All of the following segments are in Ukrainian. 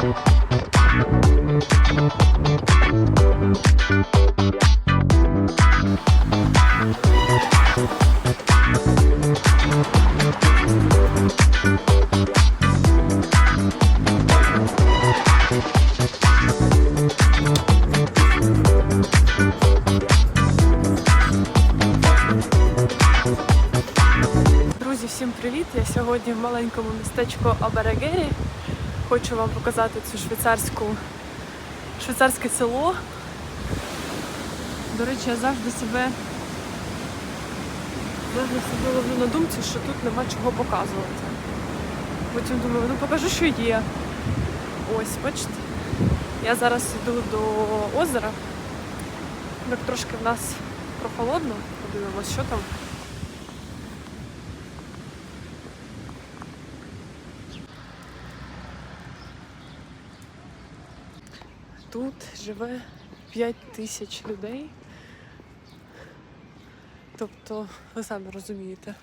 Друзі, всім привіт! Я сьогодні в маленькому містечку Аберегері. Хочу вам показати цю швейцарську швейцарське село. До речі, я завжди себе завжди себе ловлю на думці, що тут нема чого показувати. Потім думаю, ну покажу, що є. Ось, бачите. Я зараз йду до озера. Так трошки в нас прохолодно. Подивимось, що там. Тут живе 5 тисяч людей. Тобто, ви самі розумієте,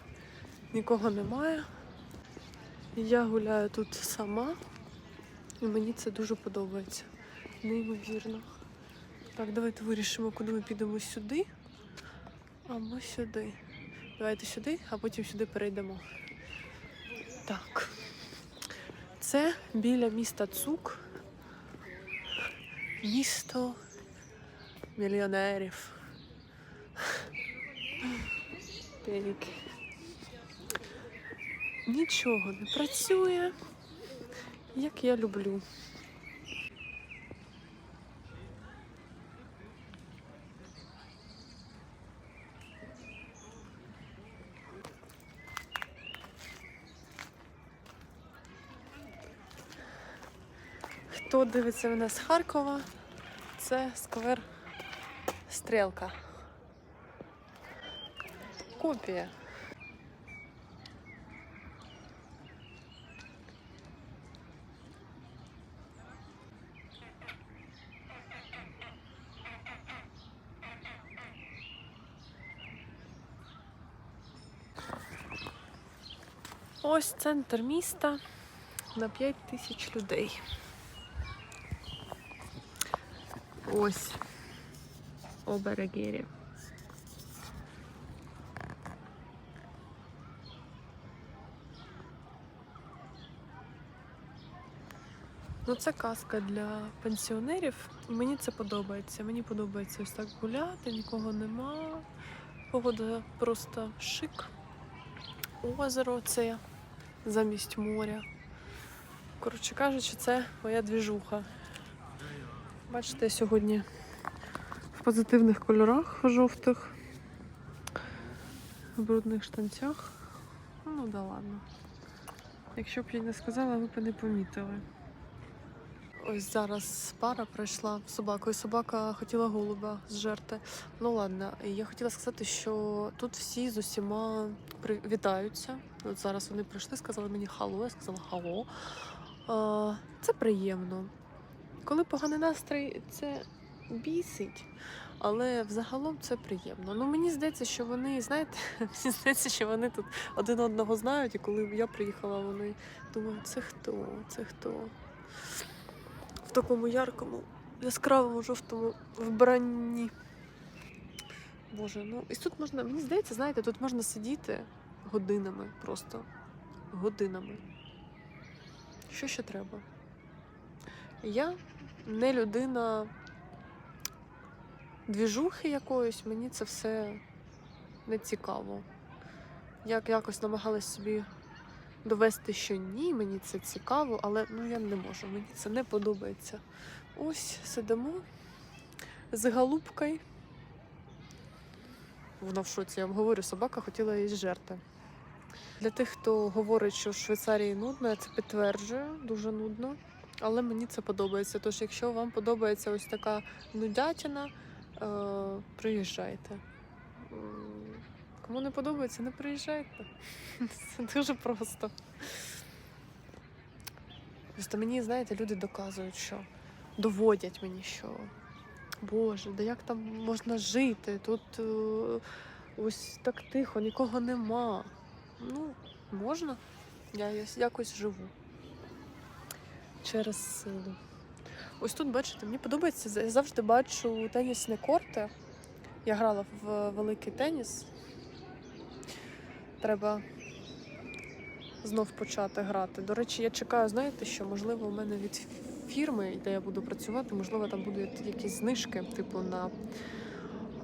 нікого немає. Я гуляю тут сама, і мені це дуже подобається. Неймовірно. Так, давайте вирішимо, куди ми підемо сюди. А ми сюди. Давайте сюди, а потім сюди перейдемо. Так. Це біля міста Цук. Місто мільйонерів. Пейки. Нічого не працює, як я люблю. Хто дивиться мене з Харкова, це сквер Стрелка. Копія. Ось центр міста на 5 тисяч людей. Ось Оберегері. Ну, це казка для пенсіонерів, мені це подобається. Мені подобається ось так гуляти, нікого нема. Погода просто шик. Озеро це замість моря. Коротше кажучи, це моя двіжуха. Бачите, я сьогодні в позитивних кольорах жовтих, в брудних штанцях. Ну да ладно. Якщо б я не сказала, ви б не помітили. Ось зараз пара прийшла з собакою. Собака хотіла голуба зжерти. Ну ладно, я хотіла сказати, що тут всі з усіма вітаються. От зараз вони прийшли, сказали мені хало, я сказала хало. Це приємно. Коли поганий настрій, це бісить, але взагалом це приємно. Ну мені здається, що вони, знаєте, мені здається, що вони тут один одного знають, і коли я приїхала, вони думають, це хто? Це хто? В такому яркому, яскравому жовтому вбранні. Боже, ну і тут можна, мені здається, знаєте, тут можна сидіти годинами просто. Годинами. Що ще треба? Я не людина двіжухи якоїсь, мені це все не цікаво. Як якось намагалась собі довести, що ні, мені це цікаво, але ну я не можу, мені це не подобається. Ось сидимо з голубкою. Вона в шоці, я вам говорю, собака хотіла її жерти. Для тих, хто говорить, що в Швейцарії нудно, я це підтверджую, дуже нудно. Але мені це подобається. Тож, якщо вам подобається ось така нудятина, е, приїжджайте. Кому не подобається, не приїжджайте. Це дуже просто. Просто мені, знаєте, люди доказують, що доводять мені, що Боже, да як там можна жити? Тут е, ось так тихо, нікого нема. Ну, можна. Я якось живу. Через силу. Ось тут, бачите, мені подобається. Я завжди бачу тенісні корти. Я грала в великий теніс. Треба знов почати грати. До речі, я чекаю, знаєте, що можливо у мене від фірми, де я буду працювати, можливо, там будуть якісь знижки, типу на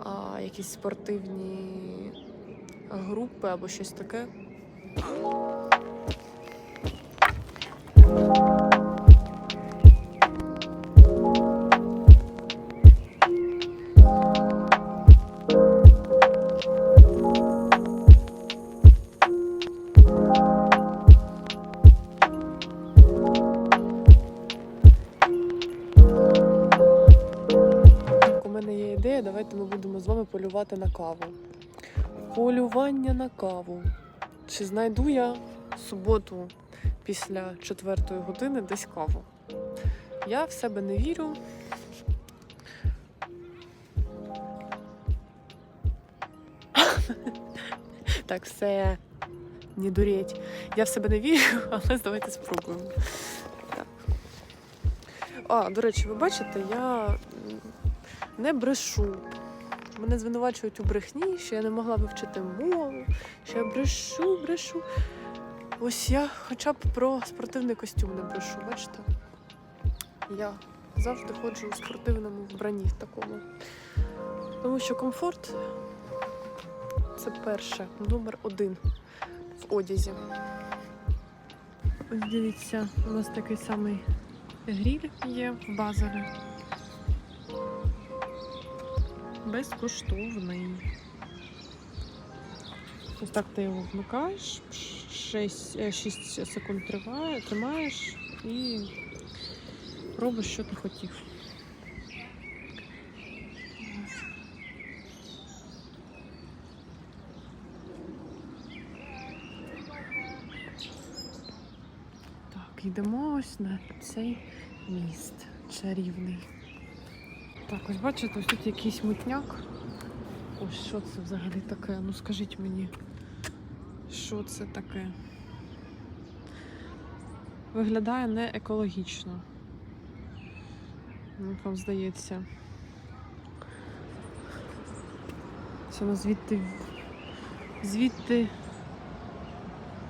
а, якісь спортивні групи або щось таке. Полювати на каву. Полювання на каву. Чи знайду я суботу після четвертої години десь каву? Я в себе не вірю. Так, все, не дуреть. Я в себе не вірю, але давайте спробуємо. А, до речі, ви бачите, я не брешу. Мене звинувачують у брехні, що я не могла вивчити мову, що я брешу, брешу. Ось я хоча б про спортивний костюм не брешу, бачите? Я завжди ходжу у спортивному вбранні такому. Тому що комфорт це перше, номер один в одязі. Ось дивіться, у нас такий самий гріль є в базарі. Безкоштовний. Ось так ти його вмикаєш, 6, 6 секунд триває, тримаєш і робиш, що ти хотів. Так, йдемо ось на цей міст чарівний. Так, ось бачите, ось тут якийсь мутняк. Ось що це взагалі таке? Ну скажіть мені, що це таке? Виглядає не екологічно. Як вам здається. Це звідти звідти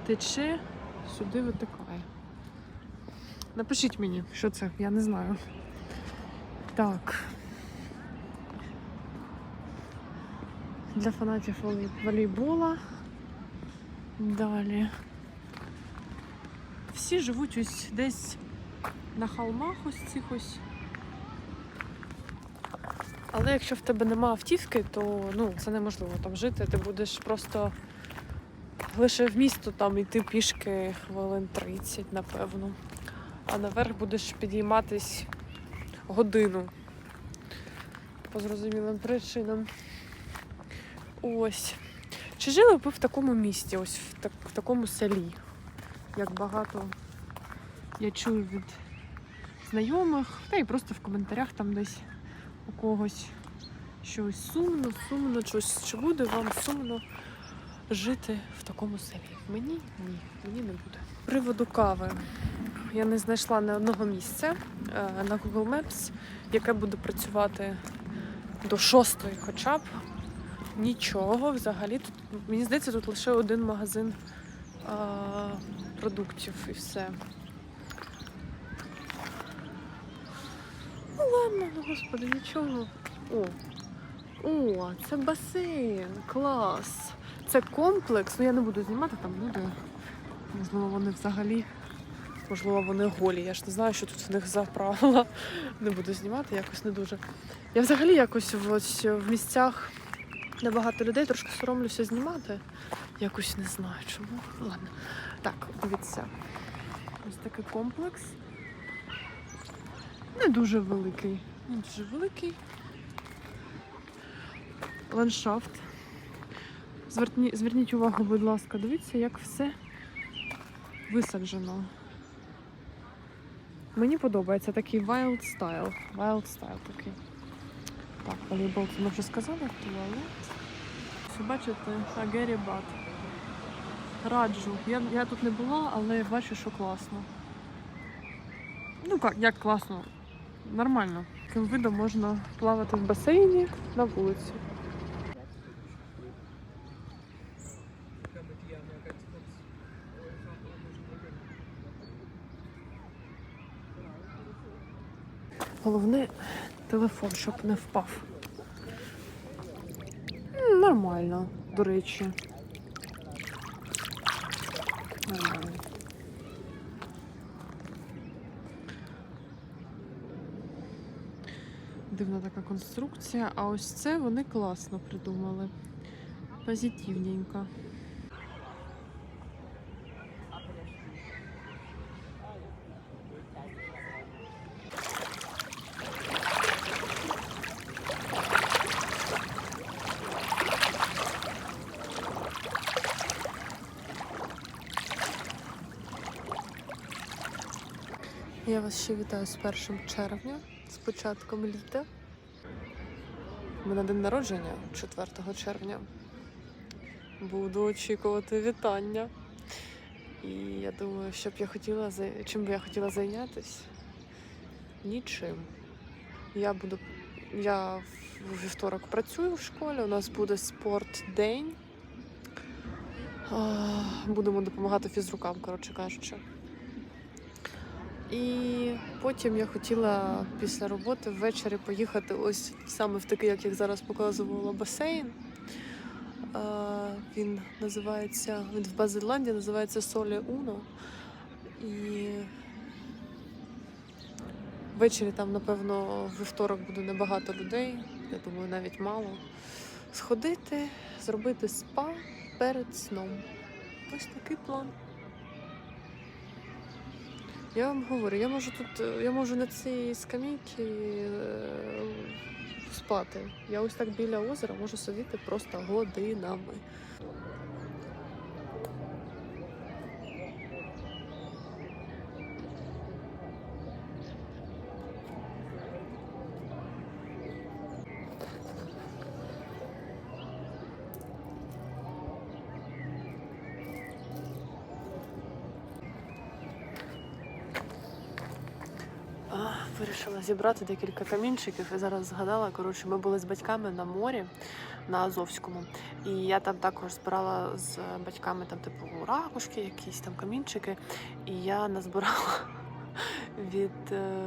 тече, сюди витикає. Напишіть мені, що це, я не знаю. Так. Для фанатів волейбола. Далі. Всі живуть ось десь на холмах ось цих ось. Але якщо в тебе нема автівки, то ну, це неможливо там жити. Ти будеш просто лише в місто там йти пішки хвилин 30, напевно. А наверх будеш підійматись годину. По зрозумілим причинам. Ось. Чи жили б ви в такому місті, ось в, так, в такому селі? Як багато я чую від знайомих, та й просто в коментарях там десь у когось щось сумно, сумно, щось, чи буде вам сумно жити в такому селі? Мені ні, мені не буде. Приводу кави. Я не знайшла ні одного місця е, на Google Maps, яке буде працювати до шостої хоча б. Нічого взагалі. Тут, мені здається, тут лише один магазин а, продуктів і все. Ну ладно, ну господи, нічого. О, о, це басейн, клас. Це комплекс. Ну я не буду знімати, там люди. Можливо, вони взагалі. Можливо, вони голі. Я ж не знаю, що тут в них за правила. Не буду знімати, якось не дуже. Я взагалі якось в, ось в місцях, де багато людей, трошки соромлюся знімати. Якось не знаю чому. Ладно. Так, дивіться. Ось такий комплекс. Не дуже великий. Не дуже великий. Ландшафт. Зверні, зверніть увагу, будь ласка, дивіться, як все висаджено. Мені подобається такий wild style. Wild style такий. Так, волейбол це ми вже сказали, туалет. Ось бачите, Агері Бат. Раджу. Я, я тут не була, але бачу, що класно. Ну як, як класно. Нормально. Таким видом можна плавати в басейні на вулиці. Головне телефон, щоб не впав. Нормально, до речі. Нормально. Дивна така конструкція, а ось це вони класно придумали. Позитивненько. Я вас ще вітаю з 1 червня, з початком літа. У мене день народження 4 червня. Буду очікувати вітання. І я думаю, що б я хотіла чим би я хотіла зайнятися? Нічим. Я буду. Я в вівторок працюю в школі, у нас буде спортдень. Будемо допомагати фізрукам, коротше кажучи. І потім я хотіла після роботи ввечері поїхати ось саме в такий, як я зараз показувала, басейн. Він називається, він в Базиланді називається Солі Уно. І ввечері там, напевно, вівторок буде небагато людей, я думаю, навіть мало. Сходити, зробити спа перед сном. Ось такий план. Я вам говорю, я можу тут, е, я можу на цій скамейці е, спати. Я ось так біля озера можу сидіти просто годинами. А, Вирішила зібрати декілька камінчиків і зараз згадала. Коротше, ми були з батьками на морі на Азовському. І я там також збирала з батьками там, типу, ракушки, якісь там камінчики. І я назбирала від е...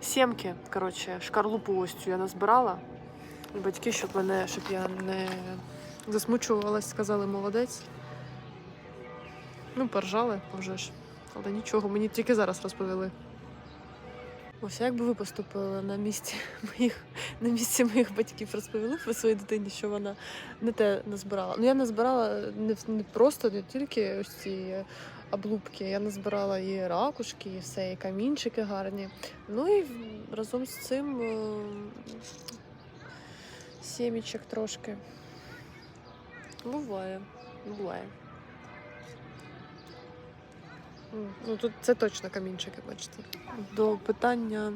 сімки, коротше, шкарлупу ось цю я назбирала. І батьки, щоб мене, щоб я не засмучувалась, сказали молодець. Ну, поржали, вже ж. Але нічого, мені тільки зараз розповіли. Ось як би ви поступили на місці моїх на місці моїх батьків розповіли ви своїй дитині, що вона не те назбирала. Ну я назбирала не, не просто не тільки ось ці облупки, я назбирала і ракушки, і все, і камінчики гарні. Ну і разом з цим е, сімічок трошки. Буває, буває. Ну, тут це точно камінчики, бачите. До питання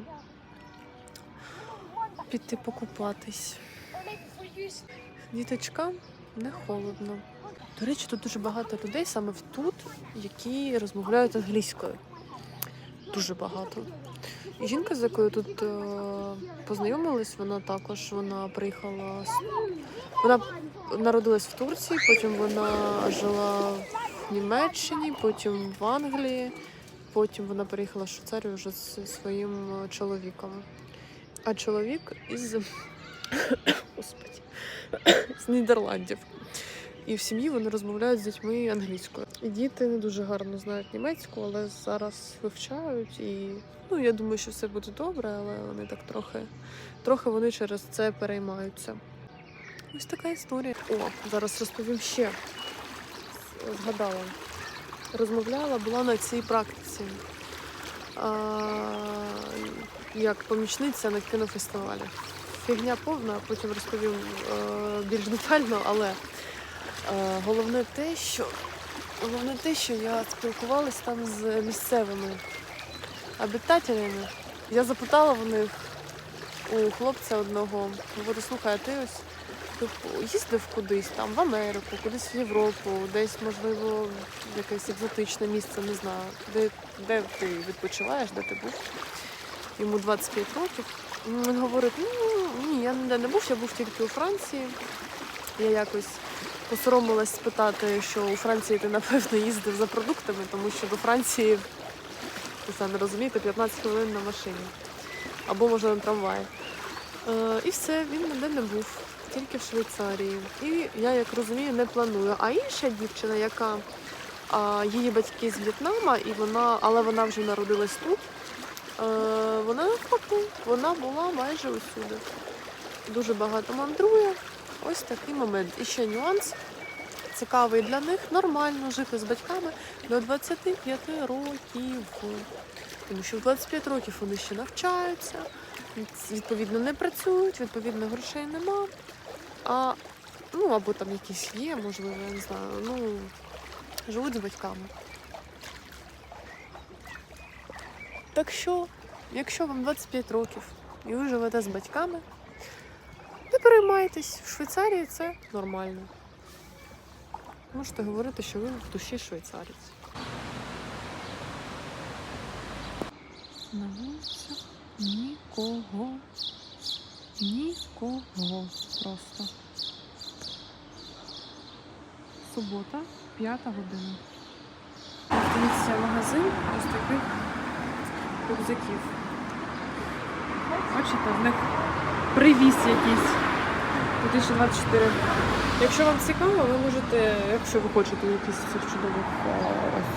піти покупатись. Діточкам не холодно. До речі, тут дуже багато людей саме тут, які розмовляють англійською. Дуже багато. Жінка, з якою тут е, познайомились, вона також вона приїхала вона народилась в Турції, потім вона жила Німеччині, потім в Англії, потім вона переїхала в Швейцарію вже зі своїм е, чоловіком. А чоловік із Господи, з Нідерландів. І в сім'ї вони розмовляють з дітьми англійською. І діти не дуже гарно знають німецьку, але зараз вивчають. І ну я думаю, що все буде добре, але вони так трохи, трохи вони через це переймаються. Ось така історія. О, зараз розповім ще. Згадала. Розмовляла, була на цій практиці. А, як помічниця на кінофестивалі. Фігня повна, потім розповім е, більш детально, але е, головне те, що головне те, що я спілкувалась там з місцевими обітателями. Я запитала в них у хлопця одного, говорю, слухай, а ти ось їздив кудись там, в Америку, кудись в Європу, десь, можливо, якесь екзотичне місце, не знаю, де, де ти відпочиваєш, де ти був. Йому 25 років. Він говорить, ну ні, я ніде не був, я був тільки у Франції. Я якось посоромилась спитати, що у Франції ти, напевно, їздив за продуктами, тому що до Франції, ви самі розумієте, 15 хвилин на машині. Або може на трамваї. Е, і все, він ніде не був, тільки в Швейцарії. І я, як розумію, не планую. А інша дівчина, яка а, її батьки з В'єтнама, і вона, але вона вже народилась тут. Е, вона навпаки, вона була майже усюди. Дуже багато мандрує. Ось такий момент. І ще нюанс цікавий для них нормально жити з батьками до 25 років. Тому що в 25 років вони ще навчаються, відповідно не працюють, відповідно грошей нема. А, ну або там якісь є, можливо, я не знаю. Ну, живуть з батьками. Так що, якщо вам 25 років і ви живете з батьками, не переймайтесь, в Швейцарії це нормально. Можете говорити, що ви в душі швейцарець. На вулицях нікого. Нікого просто. Субота, п'ята година. Дивіться магазин ось таких рюкзаків. Бачите, в них привіз якийсь 2024. Якщо вам цікаво, ви можете, якщо ви хочете якісь цих чудових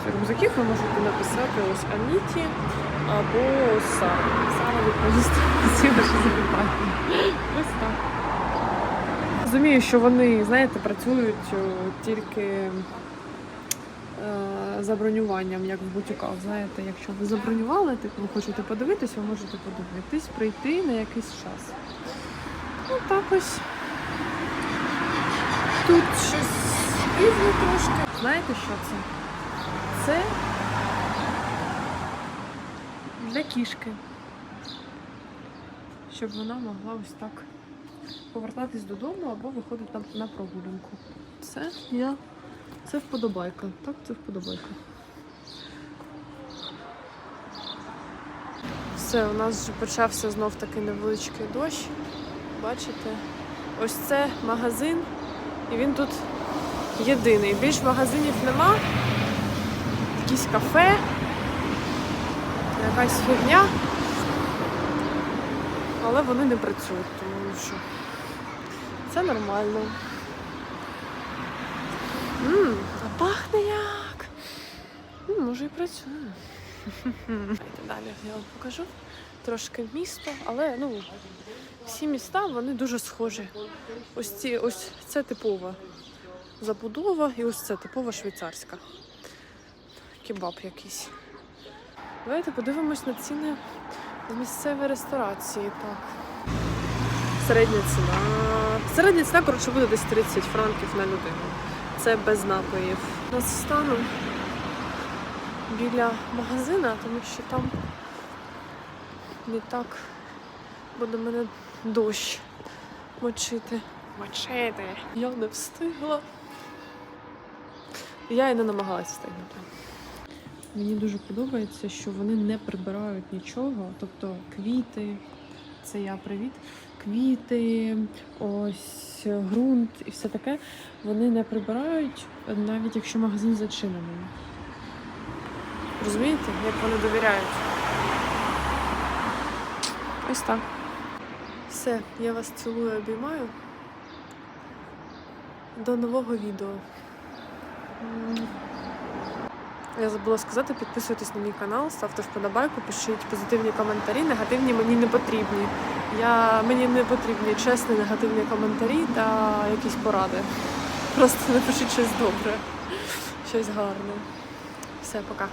е, рюкзаків, ви можете написати ось Аніті або. Сара відповість на всі ваші запитання. Ось так. Розумію, що вони, знаєте, працюють е, тільки е, за бронюванням, як в бутіках. Знаєте, якщо ви забронювали, типу, ви хочете подивитись, ви можете подивитись, прийти на якийсь час. Ну так ось. Тут щось різне трошки. Знаєте, що це? Це для кішки. Щоб вона могла ось так повертатись додому або виходити на, на прогулянку. Це я. Це вподобайка. Так, це вподобайка. Все, у нас вже почався знов такий невеличкий дощ. Бачите? Ось це магазин, і він тут єдиний. Більш магазинів нема. Якісь кафе, якась фігня. Але вони не працюють, тому що це нормально. Ммм, а пахне як. М, може і працює. Давайте Далі я вам покажу трошки місто, але ну, всі міста вони дуже схожі. Ось ці, ось це типова забудова, і ось це типова швейцарська. Кебаб якийсь. Давайте подивимось на ціни в місцевій ресторації. Так. Середня ціна. Середня ціна, коротше, буде десь 30 франків на людину. Це без напоїв. Нас стану біля магазина, тому що там не так буде мене дощ мочити. Мочити. Я не встигла. Я і не намагалась встигнути. Мені дуже подобається, що вони не прибирають нічого, тобто квіти, це я привіт. Квіти, ось ґрунт і все таке. Вони не прибирають, навіть якщо магазин зачинений. Розумієте, як вони довіряють? Ось так. Все, я вас цілую, обіймаю. До нового відео. Я забула сказати, підписуйтесь на мій канал, ставте вподобайку, пишіть позитивні коментарі, негативні мені не потрібні. Я, мені не потрібні чесні негативні коментарі та якісь поради. Просто напишіть щось добре, щось гарне. Все, пока.